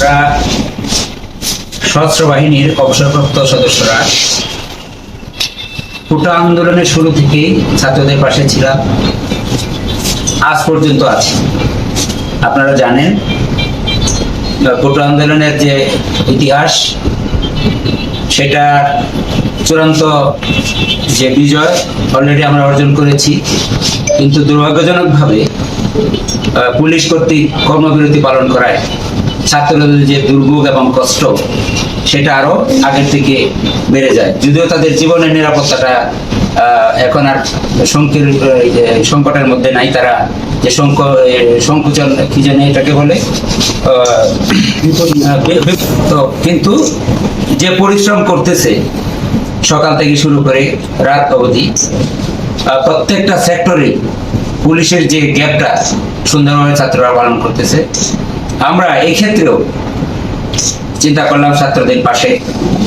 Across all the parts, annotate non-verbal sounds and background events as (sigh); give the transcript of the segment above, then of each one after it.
আমরা সশস্ত্র বাহিনীর অবসরপ্রাপ্ত সদস্যরা কোটা আন্দোলনের শুরু থেকেই ছাত্রদের পাশে ছিলাম। আজ পর্যন্ত আছি। আপনারা জানেন কোটা আন্দোলনের যে ইতিহাস, সেটা চূড়ান্ত যে বিজয় অলরেডি আমরা অর্জন করেছি। কিন্তু দুর্ভাগ্যজনকভাবে পুলিশ কর্তৃক কর্মবিরতি পালন করায় ছাত্রদের যে দুর্ভোগ এবং কষ্ট, সেটা আরও আগের থেকে বেড়ে যায়। যদিও তাদের জীবনের নিরাপত্তাটা এখন আর সংকটের মধ্যে নাই, তারা যে সংকুচন, কি জানি এটাকে বলে তো (unintelligible) কিন্তু যে পরিশ্রম করতেছে, সকাল থেকে শুরু করে রাত অবধি প্রত্যেকটা সেক্টরে পুলিশের যে গ্যাপটা সুন্দরভাবে ছাত্ররা পালন করতেছে আমরা এই ক্ষেত্রেও চিন্তা করলাম ছাত্রদের পাশে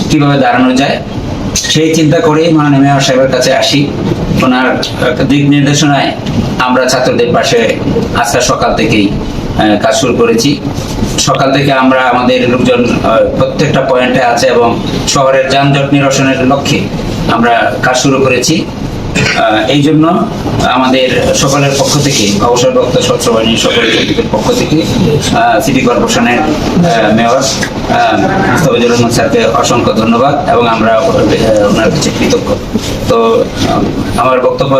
কীভাবে দাঁড়ানো যায়। সেই চিন্তা করেই মাননীয় মেয়র সাহেবের কাছে আসি। ওনার দিক নির্দেশনায় আমরা ছাত্রদের পাশে আজকে সকাল থেকেই কাজ শুরু করেছি। সকাল থেকে আমরা আমাদের লোকজন প্রত্যেকটা পয়েন্টে আছে এবং শহরের যানজট নিরসনের লক্ষ্যে আমরা কাজ শুরু করেছি। এই জন্য আমাদের সকলের পক্ষ থেকে অবসরপ্রাপ্ত স্বচ্ছ বাহিনীর সকল পক্ষ থেকে সিটি কর্পোরেশনের মেয়র মুস্তাফিজুর রহমান স্যারকে অসংখ্য ধন্যবাদ এবং আমরা ওনার কাছে কৃতজ্ঞ। তো আমার বক্তব্য